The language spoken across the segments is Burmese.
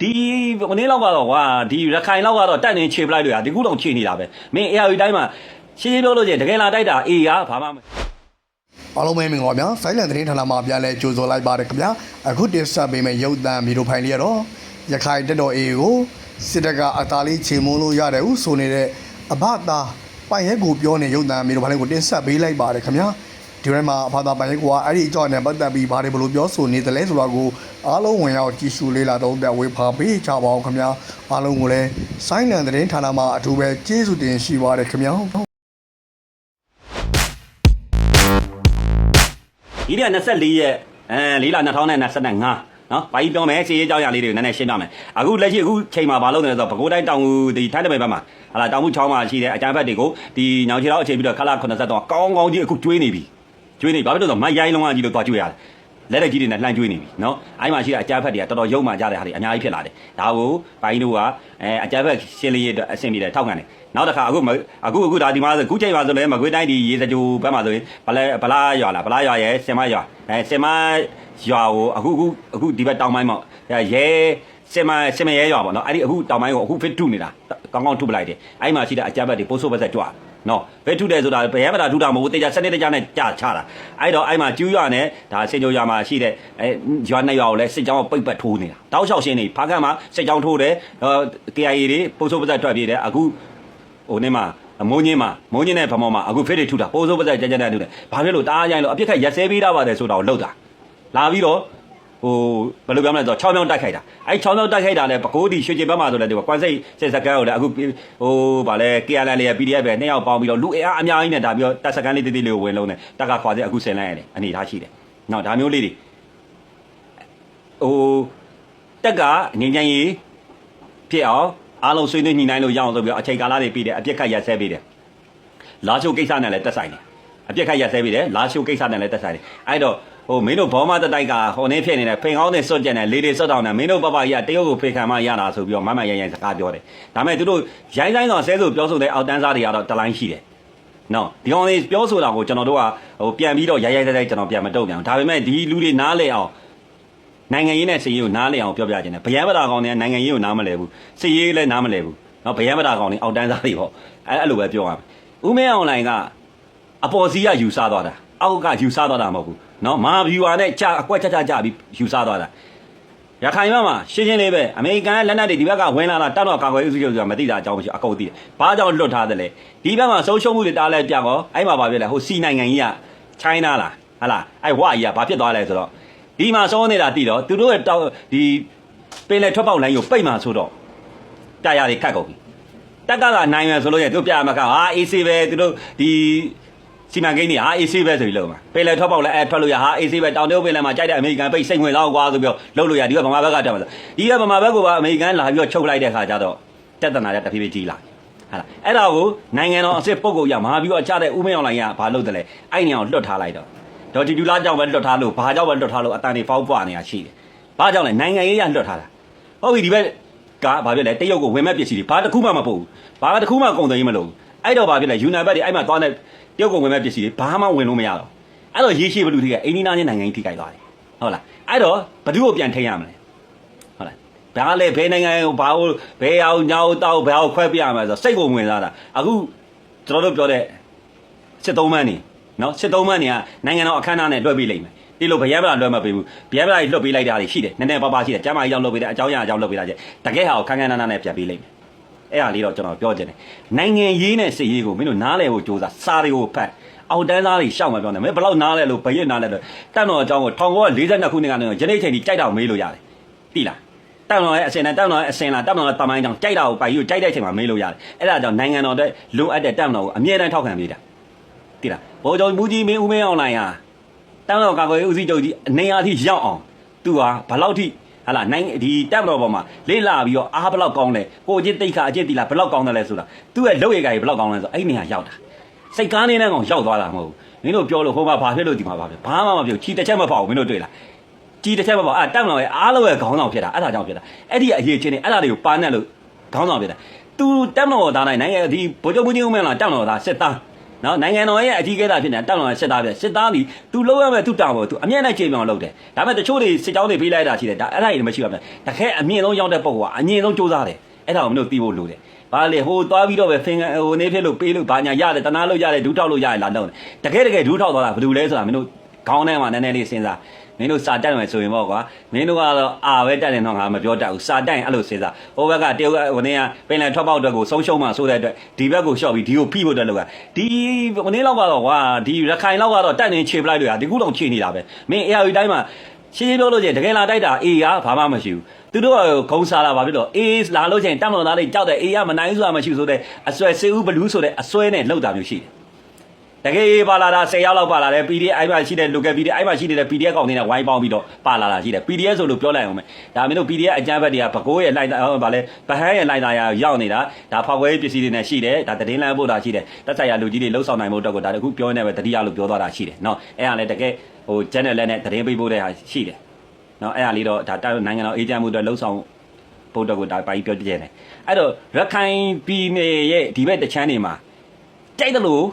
ဒီဟိုနေ့လောက်ကတော့ကွာဒီရခိုင်လောက်ကတော့တက်နေခြေပလိုက်လို့ရဒီခုတော့ခြေနေတာပဲမင်း AR တိုင်းမှာရှင်းရှင်းပြောလို့ချင်းတကယ်လာတိုက်တာ A ကဘာမှမအားလုံးပဲမင်္ဂလာပါဗျာဆိုင်းလန်သတင်းဌာနမှာပြန်လဲကြိုဆိုလိုက်ပါတယ်ခင်ဗျာအခုတင်ဆက်ပေးမယ့်ရုပ်သံဗီဒီယိုဖိုင်လေးကတော့ရခိုင်တက်တော် A ကိုစစ်တပ်ကအသားလေးချိန်မုံလို့ရတယ်ဟုဆိုနေတဲ့အဘသားပိုင်ရဲကိုပြောနေရုပ်သံဗီဒီယိုဖိုင်လေးကိုတင်ဆက်ပေးလိုက်ပါတယ်ခင်ဗျာ ဒီထဲမှာအဘသားပိုင်ရဲကိုကအဲ့ဒီအကြောင်းနဲ့ပတ်သက်ပြီးဘာတွေဘလို့ပြောဆိုနေတယ်လဲဆိုတာကိုအားလုံးဝင်ရောက်ကြည့်ရှုလေ့လာတော့တဲ့ဝေဖန်ပေးကြပါအောင်ခင်ဗျာအားလုံးကိုလည်းဆိုင်းလန်သတင်းဌာနမှာအထူးပဲကျေးဇူးတင်ရှိပါတယ်ခင်ဗျာဒီနေ့က24ရက်အဲ၄လ2025နော်ဘာကြီးပြောမယ်စီရေးကြောင်းရလေးတွေကိုနည်းနည်းရှင်းပြမယ်အခုလက်ရှိအခုချိန်မှာဘာလုပ်နေလဲဆိုတော့ပဲခူးတိုင်းတောင်ဦးဒီထိုင်းတပည့်ဘက်မှာဟာလာတောင်ဦးချောင်းမှာရှိတဲ့အကြမ်းဖက်တွေကိုဒီညောင်ချီတော့အချိန်ပြီးတော့ခလာ80တော့ကောင်းကောင်းကြီးအခုကျွေးနေပြီ ကျွေးနေဘာဖြစ်လို့လဲဆိုတော့မတ်ရိုင်းလုံးကကြီးလို့တွားကျွေးရတယ်လက်လက်ကြီးတွေနဲ့လှမ်းကျွေးနေပြီနော်အဲ့မှာရှိတဲ့အကြမ်းဖက်တွေကတော်တော်ရုံမှကြတဲ့ဟာတွေအများကြီးဖြစ်လာတယ်ဒါကိုဘိုင်းတို့ကအဲအကြမ်းဖက်ရှင်းလင်းရေးအတွက်အဆင်ပြေတယ်ထောက်ခံတယ်နောက်တစ်ခါအခုမအခုအခုဒါဒီမှာဆိုအခုချိန်မှာဆိုလဲမကွေးတိုင်းဒီရေစကြိုဘက်မှာဆိုရင်ဗလဲဗလားရွာလားဗလားရွာရဲ့စင်မရွာအဲစင်မရွာကိုအခုအခုအခုဒီဘက်တောင်ပိုင်းမှာရဲစင်မစင်မရဲရွာပေါ့နော်အဲ့ဒီအခုတောင်ပိုင်းကိုအခုဖစ်ထုနေတာကောင်းကောင်းထုပလိုက်တယ်အဲ့မှာရှိတဲ့အကြမ်းဖက်တွေပိုးဆိုးပတ်ဆက်ကြွ နော်ဘယ်ထုတယ်ဆိုတာဘယ်ရမတာထုတာမဟုတ်ဘူးတေချာစနစ်တကျနဲ့ကြာချတာအဲ့တော့အဲ့မှာကျူးရွာနဲ့ဒါစင်ကြိုရွာမှာရှိတဲ့အဲရွာနှစ်ရွာကိုလည်းစစ်ကြောင်းပိတ်ပတ်ထိုးနေတာတောက်လျှောက်ရှင်းနေဖားကတ်မှာစစ်ကြောင်းထိုးတယ် KIA တွေပိုးဆိုးပတ်ဆက်ထွက်ပြေးတယ်အခုဟိုနေ့မှာမိုးညင်းမှာမိုးညင်းတဲ့ဗမောမှာအခုဖိတ်တွေထုတာပိုးစိုးပစက်ကြကြတဲ့ထုတယ်ဘာဖြစ်လို့တားရိုင်းလို့အပြစ်ခတ်ရက်စဲပေးတာပါတယ်ဆိုတော့လှုပ်တာလာပြီးတော့ ဟိုဘယ်လိုပြောမလဲဆိုတော့6မြောင်းတိုက်ခိုက်တာအဲ6မြောင်းတိုက်ခိုက်တာလည်းပကိုးတီရွှေကျင်ဘက်မှာဆိုလည်းဒီကွမ်စိတ်စစ်စကန်ကိုလည်းအခုဟိုဗာလဲ KLN လေး PDF ပဲနှစ်ယောက်ပေါင်းပြီးတော့လူအင်အားအများကြီးနဲ့ဒါပြီးတော့တပ်စကန်လေးတိတိလေးကိုဝင်လုံးတယ်တက်ကခွာစစ်အခုဆင်လိုက်ရတယ်အနေထားရှိတယ်နောက်ဒါမျိုးလေးတွေဟိုတက်ကငင်းချမ်းရေးဖြစ်အောင်အားလုံးဆွေးနွေးညှိနှိုင်းလို့ရအောင်ဆိုပြီးတော့အချိန်ကာလတွေပြီးတယ်အပြစ်ခတ်ရက်စဲပြီးတယ်လာချိုကိစ္စနဲ့လည်းတက်ဆိုင်တယ်အပြစ်ခတ်ရက်စဲပြီးတယ်လာချိုကိစ္စနဲ့လည်းတက်ဆိုင်တယ်အဲ့တော့ ဟိုမင်းတို့ဘောမတတိုက်ကဟိုနေဖြစ်နေတဲ့ဖိန်ကောင်းနဲ့စွတ်ကြံတယ်လေတွေစွတ်တောင်းတယ်မင်းတို့ပပကြီးကတရုတ်ကိုဖေခံမှရတာဆိုပြီးတော့မမရိုင်းရိုင်းစကားပြောတယ်ဒါမဲ့သူတို့ရိုင်းဆိုင်ဆောင်ဆဲဆိုပြောဆိုတဲ့အောက်တန်းစားတွေကတော့တလိုင်းရှိတယ်နော်ဒီကောင်လေးပြောဆိုတာကိုကျွန်တော်တို့ကဟိုပြန်ပြီးတော့ရိုင်းရိုင်းတိုက်တိုက်ကျွန်တော်ပြန်မတုံ့ပြန်ဒါပေမဲ့ဒီလူတွေနားလဲအောင်နိုင်ငံရေးနဲ့စီရေးကိုနားလဲအောင်ပြောပြခြင်းနဲ့ဗျံပတာကောင်တွေကနိုင်ငံရေးကိုနားမလဲဘူးစီရေးလည်းနားမလဲဘူးနော်ဗျံပတာကောင်တွေအောက်တန်းစားတွေပေါ့အဲအဲ့လိုပဲပြောရမယ်ဦးမဲအွန်လိုင်းကအပေါ်စီးကယူဆသွားတာအောက်ကယူဆသွားတာမဟုတ်ဘူး နော်မာဗျူဟာနဲ့ကြာအကွက်ချာချာကြာပြီးယူဆသွားတာရခိုင်ဘက်မှာရှင်းရှင်းလေးပဲအမေရိကန်လက်နက်တွေဒီဘက်ကဝင်လာတာတပ်တော်ကာကွယ်ရေးစုချုပ်ဆိုတာမသိတာအကြောင်းမရှိအကုန်သိတယ်။ဘာကြောင့်လွတ်ထားတယ်လဲ။ဒီဘက်မှာဆုံးရှုံးမှုတွေတားလဲပြကောအဲ့မှာဘာဖြစ်လဲဟိုစီနိုင်ငံကြီးကချိုင်းနာလားဟလားအဲ့ဝါကြီးကဘာဖြစ်သွားလဲဆိုတော့ဒီမှာဆုံးနေတာတိတော့သူတို့ရဲ့တောက်ဒီပင်လယ်ထွက်ပေါက်လိုင်းကိုပိတ်မှာဆိုတော့တာယာတွေခတ်ကုန်ပြီ။တက်ကကနိုင်မယ်ဆိုလို့ရသူပြရမှာကဟာအေးစေးပဲသူတို့ဒီ စီမံကိန်းတွေဟာ AC ပဲဆိုပြီးလို့မှာပင်လေထွက်ပေါက်လည်းအဲထွက်လို့ရဟာ AC ပဲတောင်တရုတ်ပင်လယ်မှာကြိုက်တဲ့အမေရိကန်ပိတ်စိတ်ဝင်လောက်ကွာဆိုပြီးတော့လှုပ်လို့ရဒီကဗမာဘက်ကတက်မှာဆိုဒီကဗမာဘက်ကပါအမေရိကန်လာပြီးတော့ချုပ်လိုက်တဲ့ခါကျတော့တက်တနာတဲ့တဖြည်းဖြည်းကြီးလာဟာလားအဲ့ဒါကိုနိုင်ငံတော်အစ်စ်ပုဂ္ဂိုလ်ရမဟာပြီးတော့အခြားတဲ့ဥမင်းအောင်လိုင်းကဘာလုပ်တယ်လဲအဲ့နေအောင်လွတ်ထားလိုက်တော့ဒေါ်တီတူလာကြောင့်ပဲလွတ်ထားလို့ဘာကြောင့်ပဲလွတ်ထားလို့အတန်တွေဖောက်ပွားနေတာရှိတယ်။ဘာကြောင့်လဲနိုင်ငံရေးရလွတ်ထားတာ။ဟုတ်ပြီဒီဘက်ကဘာဖြစ်လဲတရုတ်ကိုဝင်မဲ့ပစ္စည်းတွေဘာတစ်ခုမှမပို့ဘူး။ဘာတစ်ခုမှကုန်တယ်မလို့။အဲ့တော့ဘာဖြစ်လဲယူနန်ဘက်တွေအဲ့မှာသွားတဲ့ တရုတ်ကိုဝင်မဲ့ပစ္စည်းတွေဘာမှဝင်လို့မရတော့။အဲ့တော့ရေးရှိဘလူတွေကအိန္ဒိနာချင်းနိုင်ငံကြီးထိခိုက်သွားတယ်။ဟုတ်လား။အဲ့တော့ဘသူ့ကိုပြန်ထိန်းရမလဲ။ဟုတ်လား။ဒါလည်းဘယ်နိုင်ငံကိုဘာလို့ဘယ်အောင်ညောင်းတောက်ဘယ်အောင်ခွဲပြရမလဲဆိုတော့စိတ်ကိုဝင်စားတာ။အခုကျွန်တော်တို့ပြောတဲ့စစ်သုံးမန်းနေနော်စစ်သုံးမန်းနေကနိုင်ငံတော်အခမ်းအနားနဲ့လွှဲပေးလိုက်မယ်ဒီလိုဗျံပလာလွှဲမပေးဘူးဗျံပလာကြီးလွှတ်ပေးလိုက်တာတွေရှိတယ်နည်းနည်းပါးပါးရှိတယ်ကျမ်းမာကြီးကြောင့်လွှတ်ပေးတယ်အကြောင်းအရာကြောင့်လွှတ်ပေးတာကျတကယ်ဟာကိုခန်းခန်းနားနားနဲ့ပြန်ပေးလိုက်မယ် အဲ့ဟာလေးတော့ကျွန်တော်ပြောချင်တယ်နိုင်ငံရေးနဲ့စစ်ရေးကိုမင်းတို့နားလည်ဖို့ကြိုးစားစာတွေကိုဖတ်အောက်တန်းသားတွေရှောက်မှာပြောနေမယ်ဘယ်လောက်နားလဲလို့ဘယ်ရနားလဲလို့တန်တော်အကြောင်းကို1942ခုနှစ်ကနေယနေ့ချိန်ထိကြိုက်တော့မေးလို့ရတယ်တိလားတန်တော်ရဲ့အစင်နဲ့တန်တော်ရဲ့အစင်လားတန်တော်ရဲ့တမိုင်းကြောင့်ကြိုက်တာကိုပိုင်ယူကြိုက်တဲ့ချိန်မှာမေးလို့ရတယ်အဲ့ဒါကြောင့်နိုင်ငံတော်တဲ့လိုအပ်တဲ့တန်တော်ကိုအမြဲတမ်းထောက်ခံပေးတာတိလားဘောကျော်မူကြီးမင်းဦးမင်းအောင်လိုင်းဟာတမ်းတော်ကာကွယ်ရေးဦးစီးချုပ်ကြီးအနေအားထိရောက်အောင်သူဟာဘလောက်ထိ ဟာလာနိုင်ဒီတက်မတော်ပေါ်မှာလေးလာပြီးတော့အားဘလောက်ကောင်းလဲကိုအကျင့်တိတ်ခါအကျင့်တီလာဘလောက်ကောင်းတယ်လဲဆိုတာသူ့ရဲ့လုပ်ရည်ကကြီးဘလောက်ကောင်းလဲဆိုအဲ့နေရာရောက်တာစိတ်ကားနေတဲ့ကောင်ရောက်သွားတာမဟုတ်ဘူးမင်းတို့ပြောလို့ဟိုမှာဘာဖြစ်လို့ဒီမှာဘာဖြစ်ဘာမှမပြောချီတစ်ချက်မပေါ့မင်းတို့တွေ့လားကြီးတစ်ချက်မပေါ့အဲ့တက်မတော်ရဲ့အားလုံးရဲ့ခေါင်းဆောင်ဖြစ်တာအဲ့ဒါကြောင့်ဖြစ်တာအဲ့ဒီအရေးချင်းနေအဲ့ဒါတွေကိုပါနဲ့လို့ခေါင်းဆောင်ဖြစ်တာသူတက်မတော်သားနိုင်နိုင်ငံဒီဗိုလ်ချုပ်မူကြီးဦးမင်းလာတက်မတော်သားစစ်သား နော်နိုင်ငံတော်ရဲ့အကြီးအကဲတာဖြစ်နေတာတောက်တော်စစ်သားပြစစ်သားဒီသူလုံးရမယ်သူတောင်းဖို့သူအမျက်နဲ့ချိန်ပြောင်းလုပ်တယ်ဒါပေမဲ့တချို့တွေစစ်ကြောင်းတွေပေးလိုက်တာရှိတယ်ဒါအဲ့ဒါတွေမရှိပါဘူးတခဲအမြင့်ဆုံးရောက်တဲ့ပုံကအမြင့်ဆုံးစူးစမ်းတယ်အဲ့ဒါကိုမင်းတို့သိဖို့လိုတယ်ဘာလေဟိုသွားပြီးတော့ပဲဖင်ဟိုနေဖြစ်လို့ပေးလို့ဘာညာရတယ်တနာလို့ရတယ်ဒူးထောက်လို့ရတယ်လာတော့တကယ်တကယ်ဒူးထောက်သွားတာဘယ်လိုလဲဆိုတာမင်းတို့ခေါင်းထဲမှာနည်းနည်းလေးစဉ်းစား မင်းတို့စာတက်မယ်ဆိုရင်ပေါ့ကွာမင်းတို့ကတော့အာပဲတက်တယ်တော့ငါမပြောတတ်ဘူးစာတက်ရင်အဲ့လိုစဉ်းစားဟိုဘက်ကတရုတ်ကဟိုနေ့ကပင်လယ်ထွက်ပေါက်အတွက်ကိုဆုံးရှုံးမှဆိုတဲ့အတွက်ဒီဘက်ကိုရှော့ပြီးဒီကိုဖိဖို့အတွက်လောက်ကဒီဟိုနေ့လောက်ကတော့ကွာဒီရခိုင်လောက်ကတော့တက်နေခြေပလိုက်လို့ရဒီခုတော့ခြေနေတာပဲမင်း AR တိုင်းမှာရှင်းရှင်းပြောလို့ချင်းတကယ်လာတိုက်တာ A ကဘာမှမရှိဘူးသူတို့ကဂုံစားလာပါပြီတော့ A လာလို့ချင်းတက်မတော်သားလေးကြောက်တဲ့ A ကမနိုင်ဆိုတာမရှိဘူးဆိုတဲ့အစွဲစေဦးဘလူးဆိုတဲ့အစွဲနဲ့လောက်တာမျိုးရှိတယ် တကယ်ပါလာတာ10ရောက်လောက်ပါလာတယ် PDF အဲ့မှာရှိတဲ့ local PDF အဲ့မှာရှိနေတဲ့ PDF ကောင်တွေနဲ့ဝိုင်းပေါင်းပြီးတော့ပါလာတာရှိတယ် PDF ဆိုလို့ပြောလိုက်အောင်မယ်ဒါမင်းတို့ PDF အကြမ်းဖက်တွေကဘကိုးရဲ့လိုက်တာဟောဗာလဲဗဟန်းရဲ့လိုက်တာရရောက်နေတာဒါဖောက်ဝဲပစ္စည်းတွေနဲ့ရှိတယ်ဒါတည်င်းလမ်းဖို့တာရှိတယ်တက်ဆိုင်ရလူကြီးတွေလှုပ်ဆောင်နိုင်ဖို့အတွက်ကိုဒါတခုပြောနေပဲတတိယလို့ပြောသွားတာရှိတယ်เนาะအဲ့ဒါလည်းတကယ်ဟို channel လည်းနဲ့တည်င်းပေးဖို့တဲ့ဟာရှိတယ်เนาะအဲ့ဒါလေးတော့ဒါနိုင်ငံတော်အေဂျင့်မှုအတွက်လှုပ်ဆောင်ဖို့အတွက်ကိုဒါပါပြီးပြောပြနေတယ်အဲ့တော့ရခိုင်ပြည်နယ်ရဲ့ဒီဘက်တချမ်းတွေမှာကြိုက်တယ်လို့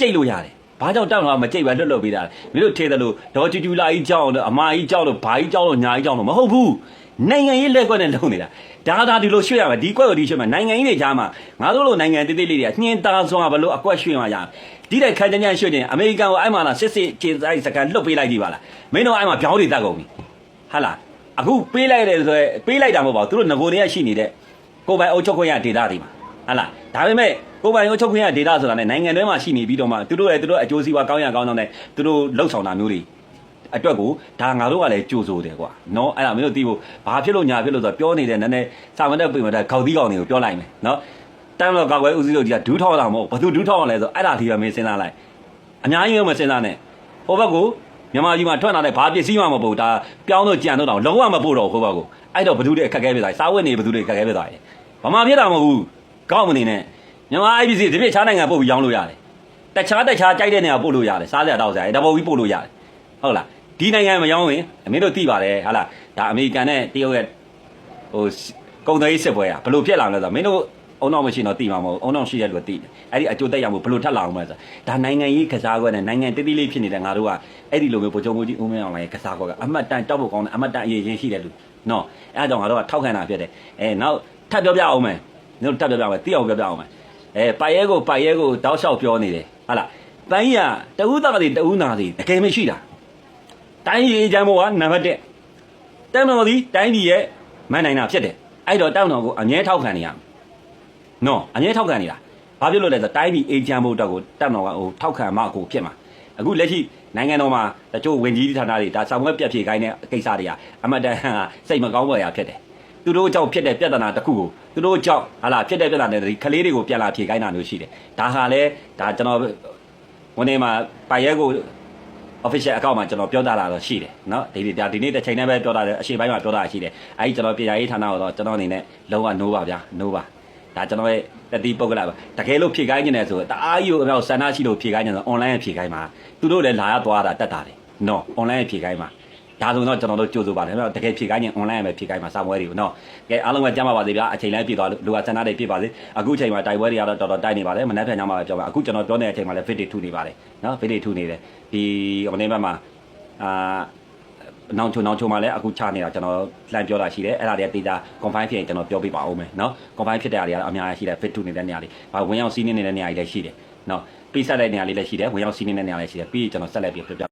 ကြိတ်လို့ရတယ်။ဘာကြောင့်တောက်တော့မကြိတ်ပဲလွတ်လွတ်ပေးတာလဲ။မင်းတို့ထေတယ်လို့ဒေါ်ကျူကျူလာကြီးကြောက်တော့အမကြီးကြောက်တော့ဘာကြီးကြောက်တော့ညာကြီးကြောက်တော့မဟုတ်ဘူး။နိုင်ငံရေးလက်ကွက်နဲ့လုံနေတာ။ဒါသာဒီလိုရွှေ့ရမယ်ဒီကွက်ကိုဒီရွှေ့မယ်နိုင်ငံကြီးတွေကြားမှာငါတို့လိုနိုင်ငံတိတိလေးတွေကညှင်းသားစွာဘလို့အကွက်ရွှေ့မှာရ။ဒီတဲ့ခန်းချမ်းချမ်းရွှေ့နေအမေရိကန်ကိုအဲ့မှာလားစစ်စစ်ခြေဆိုင်စကန်လွတ်ပေးလိုက်ကြပါလား။မင်းတို့အဲ့မှာပြောင်းတွေတက်ကုန်ပြီ။ဟာလားအခုပေးလိုက်တယ်ဆိုရယ်ပေးလိုက်တာမဟုတ်ပါဘူးသူတို့ငကိုတွေကရှိနေတဲ့ကိုယ်ပိုင်အုပ်ချုပ်ခွင့်ရဒေတာတွေမှာ ဟာလားဒါပေမဲ့ကိုယ်ပိုင်အုပ်ချုပ်ခွင့်ရဒေတာဆိုတာနဲ့နိုင်ငံတွင်းမှာရှိနေပြီးတော့မှသူတို့ရဲ့သူတို့အကျိုးစီးပွားကောင်းရကောင်းတဲ့သူတို့လှုပ်ဆောင်တာမျိုးတွေအတွက်ကိုဒါငါတို့ကလည်းကြိုးဆိုတယ်ကွာနော်အဲ့ဒါမင်းတို့သိဖို့ဘာဖြစ်လို့ညာဖြစ်လို့ဆိုတော့ပြောနေတဲ့နည်းနည်းစာမတဲ့ပြင်မတဲ့ခေါက်သီးကောင်တွေကိုပြောလိုက်မယ်နော်တမ်းတော့ကောက်ွယ်ဦးစီးတို့ကြီးကဒူးထောက်တာမဟုတ်ဘာသူဒူးထောက်အောင်လဲဆိုအဲ့ဒါဒီပဲမင်းစဉ်းစားလိုက်အများကြီးမစဉ်းစားနဲ့ဟိုဘက်ကိုမြန်မာပြည်မှာထွက်လာတဲ့ဘာပစ္စည်းမှမပို့ဒါပြောင်းတော့ကြံတော့တော့လုံးဝမပို့တော့ဟိုဘက်ကိုအဲ့တော့ဘသူတွေအခက်အခဲဖြစ်သွားစားဝတ်နေဘသူတွေအခက်အခဲဖြစ်သွားတယ်ဘာမှဖြစ်တာမဟုတ်ဘူး ကောက်မနေနဲ့မြန်မာ IPC ဒီပြစ်ချားနိုင်ငံပို့ပြီးရောင်းလို့ရတယ်တခြားတခြားကြိုက်တဲ့နေရာပို့လို့ရတယ်စားစရာတောက်စရာဒါပေါ်ပြီးပို့လို့ရတယ်ဟုတ်လားဒီနိုင်ငံမရောင်းရင်အမင်းတို့သိပါတယ်ဟာလားဒါအမေရိကန်နဲ့တရုတ်ရဲ့ဟိုကုန်သွယ်ရေးစစ်ပွဲอ่ะဘလို့ဖြစ်လာလဲဆိုတော့မင်းတို့အုံတော့မရှိတော့တိမှာမဟုတ်အုံတော့ရှိတဲ့လူကတိတယ်အဲ့ဒီအကျိုးတက်ရောက်မှုဘလို့ထက်လာအောင်မလဲဆိုဒါနိုင်ငံရေးကစားကွက်နဲ့နိုင်ငံတိတိလေးဖြစ်နေတဲ့ငါတို့ကအဲ့ဒီလိုမျိုးဗိုလ်ချုပ်မှုကြီးဦးမင်းအောင်လိုင်းကစားကွက်ကအမတ်တန်တောက်ဖို့ကောင်းတယ်အမတ်တန်အရေးချင်းရှိတယ်လူနော်အဲ့ဒါကြောင့်ငါတို့ကထောက်ခံတာဖြစ်တယ်အဲနောက်ထပ်ပြောပြအောင်မယ် မင်းတို့ထပ်ပြောပြအောင်မယ်တိအောင်ပြောပြအောင်မယ်အဲပိုက်ရဲကိုပိုက်ရဲကိုတောက်လျှောက်ပြောနေတယ်ဟာလားတန်းကြီးကတဦးသားစီတဦးနာစီတကယ်မရှိတာတိုင်းကြီးအကြမ်းဘောကနံပါတ်1တမ်းတော်ဒီတိုင်းကြီးရဲ့မန်နိုင်တာဖြစ်တယ်အဲ့တော့တောက်တော်ကိုအငဲထောက်ခံနေရမယ်နော်အငဲထောက်ခံနေတာဘာဖြစ်လို့လဲဆိုတော့တိုင်းပြည်အေဂျင့်ဖို့အတွက်ကိုတောက်တော်ကဟိုထောက်ခံမှကိုဖြစ်မှာအခုလက်ရှိနိုင်ငံတော်မှာတချို့ဝင်ကြီးဌာနတွေဒါဆောင်ရွက်ပြတ်ဖြေခိုင်းတဲ့ကိစ္စတွေကအမတ်တန်စိတ်မကောင်းပေါ်ရာဖြစ်တယ် သူတို့ကြောင့်ဖြစ်တဲ့ပြဿနာတစ်ခုကိုသူတို့ကြောင့်ဟာလာဖြစ်တဲ့ပြဿနာတွေခလေးတွေကိုပြန်လာဖြေခိုင်းတာမျိုးရှိတယ်ဒါဟာလဲဒါကျွန်တော်ဝန်ထဲမှာပိုင်ရဲကို official account မှာကျွန်တော်ပြောတာလာတော့ရှိတယ်เนาะဒီဒီဒါဒီနေ့တစ်ချိန်တည်းပဲပြောတာတယ်အရှိပိုင်းမှာပြောတာရှိတယ်အဲဒီကျွန်တော်ပြည်ရေးဌာနကိုတော့ကျွန်တော်အနေနဲ့လုံးဝ no ပါဗျာ no ပါဒါကျွန်တော်ရဲ့တတိပုဂ္ဂလပါတကယ်လို့ဖြေခိုင်းနေတယ်ဆိုတော့တအားကြီးကိုအမြောက်ဆန္ဒရှိလို့ဖြေခိုင်းနေဆို online ဖြေခိုင်းမှာသူတို့လည်းလာရသွားတာတက်တာတယ်နော် online ဖြေခိုင်းမှာ ဒါဆိုတော့ကျွန်တော်တို့ကြိုးစိုးပါတယ်တကယ်ဖြေခိုင်းရင် online ပဲဖြေခိုင်းမှာစာပွဲတွေကိုနော်ကဲအားလုံးပဲကြမ်းပါပါစေဗျာအချိန်လည်းပြည့်သွားလို့လူကဆန္ဒတွေပြည့်ပါစေအခုချိန်မှာတိုက်ပွဲတွေကတော့တော်တော်တိုက်နေပါတယ်မနေ့ကညမှာပဲပြောပါအခုကျွန်တော်ပြောနေတဲ့အချိန်မှာလည်း fit တွေထူနေပါတယ်နော် fit တွေထူနေတယ်ဒီဟိုနေ့ဘက်မှာအာနောက်ချုံနောက်ချုံမှာလည်းအခုချနေတာကျွန်တော်လှမ်းပြောတာရှိတယ်အဲ့ဒါတွေကတေးတာ confine ဖြစ်ရင်ကျွန်တော်ပြောပြပါဦးမယ်နော် confine ဖြစ်တဲ့နေရာတွေကအများကြီးရှိတယ် fit 2နေတဲ့နေရာတွေဘာဝင်ရောက်စီးနေတဲ့နေရာတွေလည်းရှိတယ်နော်ပြီးဆက်တဲ့နေရာလေးလည်းရှိတယ်ဝင်ရောက်စီးနေတဲ့နေရာလည်းရှိတယ်ပြီးကျွန်တော်ဆက်လက်ပြီးပြပြ